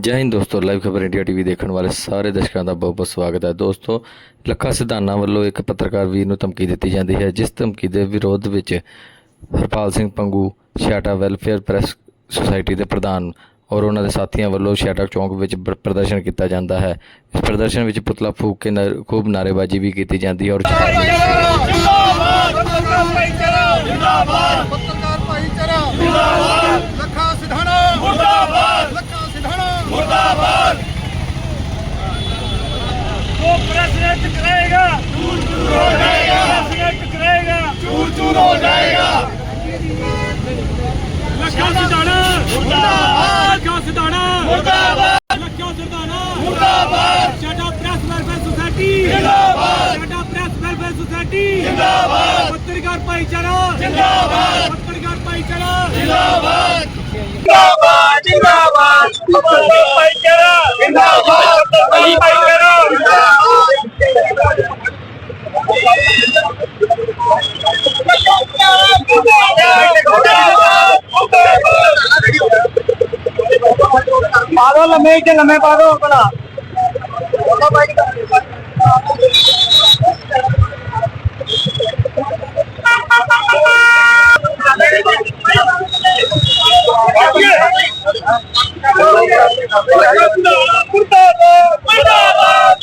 ਜੈ ਹਿੰਦ ਦੋਸਤੋ ਲਾਈਵ ਖਬਰ ਇੰਡੀਆ ਟੀਵੀ ਦੇਖਣ ਵਾਲੇ ਸਾਰੇ ਦਰਸ਼ਕਾਂ ਦਾ ਬਹੁਤ ਬਹੁਤ ਸਵਾਗਤ ਹੈ। ਦੋਸਤੋ, ਲੱਖਾ ਸਿਧਾਨਾ ਵੱਲੋਂ ਇੱਕ ਪੱਤਰਕਾਰ ਵੀਰ ਨੂੰ ਧਮਕੀ ਦਿੱਤੀ ਜਾਂਦੀ ਹੈ, ਜਿਸ ਧਮਕੀ ਦੇ ਵਿਰੋਧ ਵਿੱਚ ਹਰਪਾਲ ਸਿੰਘ ਪੰਗੂ ਛਾਟਾ ਵੈਲਫੇਅਰ ਪ੍ਰੈਸ ਸੁਸਾਇਟੀ ਦੇ ਪ੍ਰਧਾਨ ਔਰ ਉਹਨਾਂ ਦੇ ਸਾਥੀਆਂ ਵੱਲੋਂ ਛਾਟਾ ਚੌਂਕ ਵਿੱਚ ਪ੍ਰਦਰਸ਼ਨ ਕੀਤਾ ਜਾਂਦਾ ਹੈ। ਇਸ ਪ੍ਰਦਰਸ਼ਨ ਵਿੱਚ ਪੁਤਲਾ ਫੂਕ ਕੇ ਨ- ਖੂਬ ਨਾਅਰੇਬਾਜ਼ੀ ਵੀ ਕੀਤੀ ਜਾਂਦੀ ਹੈ ਔਰ ਜਿੰਦਾਬਾਦ! ਜਿੰਦਾਬਾਦ! ਮੁਰਦਾਬਾਦ! ਲੱਖਿਓ ਸਰਦਾਨਾ! ਮੁਰਦਾਬਾਦ! ਸਾਡਾ ਪ੍ਰੈਸ ਵੈਲਫੇਅਰ ਸੁਸਾਇਟੀ! ਜਿੰਦਾਬਾਦ! ਸਾਡਾ ਪ੍ਰੈਸ ਵੈਲਫੇਅਰ ਸੁਸਾਇਟੀ! ਜਿੰਦਾਬਾਦ! ਪੱਤਰਕਾਰ ਭਾਈਚਾਰਾ! ਜਿੰਦਾਬਾਦ! ਪੱਤਰਕਾਰ ਭਾਈਚਾਰਾ! ਜਿੰਦਾਬਾਦ! ਜਿੰਦਾਬਾਦ! ਜਿੰਦਾਬਾਦ! ਪੱਤਰਕਾਰ ਭਾਈਚਾਰਾ! ਜਿੰਦਾਬਾਦ! ਪੱਤਰਕਾਰ ਭਾਈਚਾਰਾ! ਪਾਦੋ ਲੰਮੇ ਤੇ ਲੰਮੇ ਪਾਦੋ ਆਪਣਾ। ਮੁਰਦਾਬਾਦ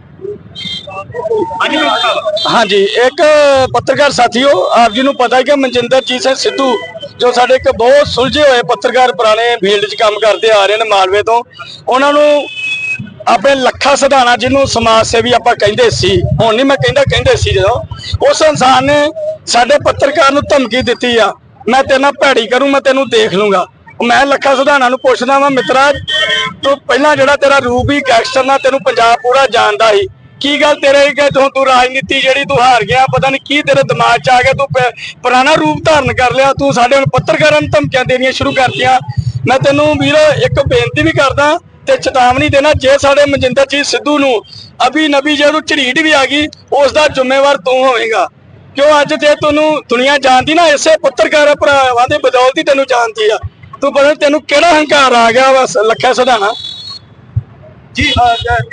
ਮੁਰਦਾਬਾਦ ਹਾਂਜੀ, ਇੱਕ ਪੱਤਰਕਾਰ ਸਾਥੀਓ, ਆਪ ਜੀ ਨੂੰ ਪਤਾ ਹੈ ਕਿ ਮਨਜਿੰਦਰਜੀਤ ਸਿੰਘ ਸਿੱਧੂ, ਜੋ ਸਾਡੇ ਇੱਕ ਬਹੁਤ ਸੁਲਝੇ ਹੋਏ ਪੱਤਰਕਾਰ ਪੁਰਾਣੇ ਫੀਲਡ 'ਚ ਕੰਮ ਕਰਦੇ ਆ ਰਹੇ ਨੇ ਮਾਲਵੇ ਤੋਂ, ਉਹਨਾਂ ਨੂੰ ਆਪਣੇ ਲੱਖਾ ਸਿਧਾਣਾ ਜਿਹਨੂੰ ਸਮਾਜ ਸੇਵੀ ਆਪਾਂ ਕਹਿੰਦੇ ਸੀ, ਹੁਣ ਨਹੀਂ ਮੈਂ ਕਹਿੰਦਾ ਕਹਿੰਦੇ ਸੀ ਜਦੋਂ, ਉਸ ਇਨਸਾਨ ਨੇ ਸਾਡੇ ਪੱਤਰਕਾਰ ਨੂੰ ਧਮਕੀ ਦਿੱਤੀ ਆ, ਮੈਂ ਤੇਰੇ ਨਾਲ ਭੈੜੀ ਕਰੂੰ, ਮੈਂ ਤੈਨੂੰ ਦੇਖ ਲੂੰਗਾ। ਮੈਂ ਲੱਖਾ ਸਿਧਾਣਾ ਨੂੰ ਪੁੱਛਦਾ ਵਾਂ, ਮਿੱਤਰਾ, ਤੂੰ ਪਹਿਲਾਂ ਜਿਹੜਾ ਤੇਰਾ ਰੂਪ ਹੀ ਗੈਂਗਸਟਰ ਨਾਲ ਤੈਨੂੰ ਪੰਜਾਬ ਪੂਰਾ ਜਾਣਦਾ ਸੀ ਕੀ ਗੱਲ ਤੇਰੇ ਕਿ ਤੂੰ ਤੂੰ ਰਾਜਨੀਤੀ ਜਿਹੜੀ ਤੂੰ ਹਾਰ ਗਿਆ, ਪਤਾ ਨਹੀਂ ਕੀ ਤੇਰੇ ਦਿਮਾਗ 'ਚ ਆ ਗਿਆ, ਤੂੰ ਪੁਰਾਣਾ ਰੂਪ ਧਾਰਨ ਕਰ ਲਿਆ, ਤੂੰ ਸਾਡੇ ਹੁਣ ਪੱਤਰਕਾਰਾਂ ਨੂੰ ਧਮਕੀਆਂ ਦੇਣੀਆਂ ਸ਼ੁਰੂ ਕਰਤੀਆਂ। ਮੈਂ ਤੈਨੂੰ ਵੀਰ ਇੱਕ ਬੇਨਤੀ ਵੀ ਕਰਦਾ ਤੇ ਚੇਤਾਵਨੀ ਦੇਣਾ, ਜੇ ਸਾਡੇ ਮਨਜਿੰਦਰ ਜੀ ਸਿੱਧੂ ਨੂੰ ਅਭੀ ਨਬੀ ਜੇ ਉਹਨੂੰ ਝੜੀਟ ਵੀ ਆ ਗਈ ਉਸ ਦਾ ਜ਼ਿੰਮੇਵਾਰ ਤੂੰ ਹੋਵੇਂਗਾ ਕਿਉਂ ਅੱਜ ਜੇ ਤੈਨੂੰ ਦੁਨੀਆ ਜਾਣਦੀ ਨਾ, ਇਸੇ ਪੱਤਰਕਾਰ ਭਰਾਵਾਂ ਦੇ ਬਦੌਲਤ ਹੀ ਤੈਨੂੰ ਜਾਣਦੀ ਆ। ਤੂੰ ਪਤਾ ਨੀ ਤੈਨੂੰ ਕਿਹੜਾ ਹੰਕਾਰ ਆ ਗਿਆ ਬਸ ਲੱਖਾ ਸਧਾਣਾ। ਜੀ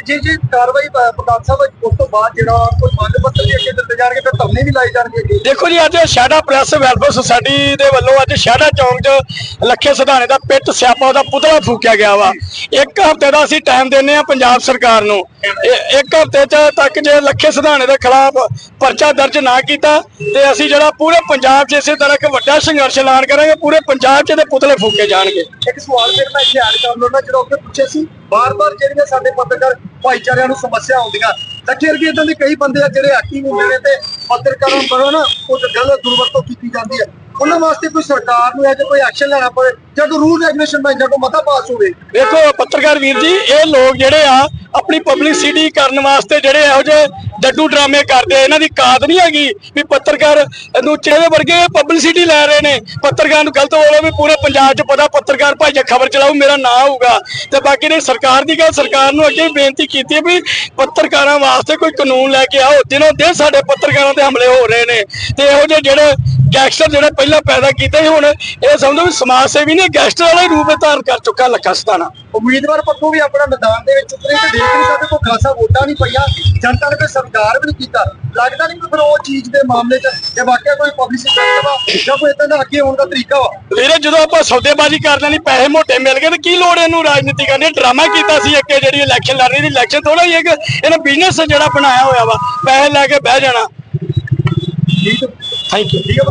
ਜੀ ਜੀ ਕਾਰਵਾਈ ਪ- ਪ੍ਰਧਾਨ ਸਾਹਿਬ ਉਸ ਤੋਂ ਬਾਅਦ ਜਿਹੜਾ ਕੋਈ ਮੰਗ ਪੱਤਰ ਵੀ ਅੱਗੇ ਦਿੱਤੇ ਜਾਣਗੇ ਫਿਰ ਧਰਨੇ ਵੀ ਲਾਏ ਜਾਣਗੇ ਜੀ ਦੇਖੋ ਜੀ ਅੱਜ ਸ਼ਾਡਾ ਪ੍ਰੈਸ ਵੈਲਫੇਅਰ ਸੁਸਾਇਟੀ ਦੇ ਵੱਲੋਂ ਅੱਜ ਸ਼ਾਡਾ ਚੌਂਕ 'ਚ ਲੱਖੇ ਸਿਧਾਣੇ ਦਾ ਪਿੱਟ ਸਿਆਪਾ ਉਹਦਾ ਪੁਤਲਾ ਫੂਕਿਆ ਗਿਆ ਵਾ। ਇੱਕ ਹਫ਼ਤੇ ਦਾ ਅਸੀਂ ਟਾਈਮ ਦਿੰਨੇ ਆ ਪੰਜਾਬ ਸਰਕਾਰ ਨੂੰ। ਇੱਕ ਹਫ਼ਤੇ 'ਚ ਤੱਕ ਜੇ ਲੱਖੇ ਸਿਧਾਣੇ ਦੇ ਖਿਲਾਫ ਪਰਚਾ ਦਰਜ ਨਾ ਕੀਤਾ ਤੇ ਅਸੀਂ ਜਿਹੜਾ ਪੂਰੇ ਪੰਜਾਬ 'ਚ ਇਸੇ ਤਰ੍ਹਾਂ ਇੱਕ ਵੱਡਾ ਸੰਘਰਸ਼ ਐਲਾਨ ਕਰਾਂਗੇ ਪੂਰੇ ਪੰਜਾਬ 'ਚ ਇਹਦੇ ਪੁਤਲੇ ਫੂਕੇ ਜਾਣਗੇ। ਇੱਕ ਸਵਾਲ ਫਿਰ ਮੈਂ ਇੱਥੇ ਐਡ ਕਰ ਲੈਣਾ ਜਿਹੜਾ ਉੱਥੇ ਪੁੱਛਿਆ ਸੀ ਬਾਰ-ਬਾਰ ਜਿਹੜੀਆਂ ਸਾਡੇ ਪੱਤਰਕਾਰ ਭਾਈਚਾਰਿਆਂ ਨੂੰ ਸਮੱਸਿਆ ਆਉਂਦੀਆਂ ਲੱਖੇ ਵਰਗੇ ਇਦਾਂ ਦੇ ਕਈ ਬੰਦੇ ਆ ਜਿਹੜੇ ਐਕਟਿਵ ਹੁੰਦੇ ਨੇ ਤੇ ਪੱਤਰਕਾਰਾਂ ਵੱਲੋਂ ਨਾ ਉਹ ਗਲਤ ਦੁਰਵਰਤੋਂ ਕੀਤੀ ਜਾਂਦੀ ਹੈ। ਉਹਨਾਂ ਵਾਸਤੇ ਕੋਈ ਸਰਕਾਰ ਨੂੰ ਇਹ ਜਿਹਾ ਕੋਈ ਐਕਸ਼ਨ ਲੈਣਾ ਪਵੇ, ਜਾਂ ਰੂਲ ਰੈਗੂਲੇਸ਼ਨ ਦਾ ਜਾਂ ਮਤਾ ਪਾਸ ਹੋਵੇ। ਵੇਖੋ ਪੱਤਰਕਾਰ ਵੀਰ ਜੀ, ਇਹ ਲੋਕ ਜਿਹੜੇ ਆ, ਆਪਣੀ ਪਬਲਿਸਿਟੀ ਕਰਨ ਵਾਸਤੇ ਜਿਹੜੇ ਇਹੋ ਜਿਹੇ ਡੱਡੂ ਡਰਾਮੇ ਕਰਦੇ ਇਹਨਾਂ ਦੀ ਕਾਤ ਨਹੀਂ ਹੈਗੀ ਵੀ ਪੱਤਰਕਾਰ ਨੂੰ ਚਿਹਰੇ ਵਰਗੇ ਪਬਲਿਸਿਟੀ ਲੈ ਰਹੇ ਨੇ। ਪੱਤਰਕਾਰ ਨੂੰ ਗਲਤ ਬੋਲੋ ਵੀ ਪੂਰੇ ਪੰਜਾਬ 'ਚ ਪਤਾ ਪੱਤਰਕਾਰ ਭਾਈ ਜੇ ਖਬਰ ਚਲਾਉ ਮੇਰਾ ਨਾਂ ਆਊਗਾ ਤੇ ਬਾਕੀ ਨੇ ਸਰਕਾਰ ਦੀ ਗੱਲ, ਸਰਕਾਰ ਨੂੰ ਅੱਗੇ ਬੇਨਤੀ ਕੀਤੀ ਹੈ ਵੀ ਪੱਤਰਕਾਰਾਂ ਵਾਸਤੇ ਕੋਈ ਕਾਨੂੰਨ ਲੈ ਕੇ ਆਓ। ਦਿਨੋਂ ਦਿਨ ਸਾਡੇ ਪੱਤਰਕਾਰਾਂ ਤੇ ਹਮਲੇ ਹੋ ਰਹੇ ਨੇ। ਤੇ ਇਹੋ ਜਿਹੇ ਜਿਹੜੇ ਗੈਂਗਸਟਰ ਜਿਹੜੇ ਪਹਿਲਾਂ ਪੈਦਾ ਕੀਤੇ ਸੀ ਹੁਣ ਇਹ ਸਮਝੋ ਵੀ ਸਮਾਜ ਸੇਵੀ ਨੇ ਗੈਂਗਸਟਰ ਵਾਲਾ ਹੀ ਰੂਪ ਧਾਰਨ ਕਰ ਚੁੱਕਾ ਲੱਖਾ ਸਤਾਣਾ ਉਮੀਦਵਾਰ ਪੱਖੋਂ ਵੀ ਆਪਣਾ ਮੈਦਾਨ ਦੇ ਵਿੱਚ ਉਤਰੇ ਤੇ ਦੇਖ ਨਹੀਂ ਸਕਦੇ ਕੋਈ ਖਾਸਾ ਵੋਟਾਂ ਨਹੀਂ ਪਈਆਂ। ਜਨਤਾ ਨੇ ਕੋਈ ਸਰਕਾਰ ਵੀ ਨਹੀਂ ਕੀਤਾ। ਲੱਗਦਾ ਨਹੀਂ ਕਿ ਫਿਰ ਉਹ ਚੀਜ਼ ਦੇ ਮਾਮਲੇ 'ਚ ਜੇ ਵਾਕਿਆ ਕੋਈ ਪਬਲਿਸਿਟੀ ਕਰਦਾ ਜਾਂ ਕੋਈ ਇਦਾਂ ਦਾ ਅੱਗੇ ਹੋਣ ਦਾ ਤਰੀਕਾ ਵਾ। ਵੀਰੇ ਜਦੋਂ ਆਪਾਂ ਸੌਦੇਬਾਜ਼ੀ ਕਰ ਲੈਣੀ ਪੈਸੇ ਮੋਟੇ ਮਿਲ ਗਏ ਤੇ ਕੀ ਲੋੜ ਇਹਨੂੰ ਰਾਜਨੀਤੀ ਕਰਨੀ? ਡਰਾਮਾ ਕੀਤਾ ਸੀ ਇੱਕ ਜਿਹੜੀ ਇਲੈਕਸ਼ਨ ਲੜ ਰਹੀ ਸੀ ਇਲੈਕਸ਼ਨ ਥੋੜਾ ਹੀ ਇੱਕ ਇਹਨੇ ਬਿਜ਼ਨਸ ਜਿਹੜਾ ਬਣਾਇਆ ਹੋਇਆ ਵਾ ਪੈਸੇ ਲੈ ਕੇ ਬਹਿ ਜਾਣਾ। ਠੀਕ ਹੈ ਥੈਂਕ ਯੂ ਠੀਕ ਹੈ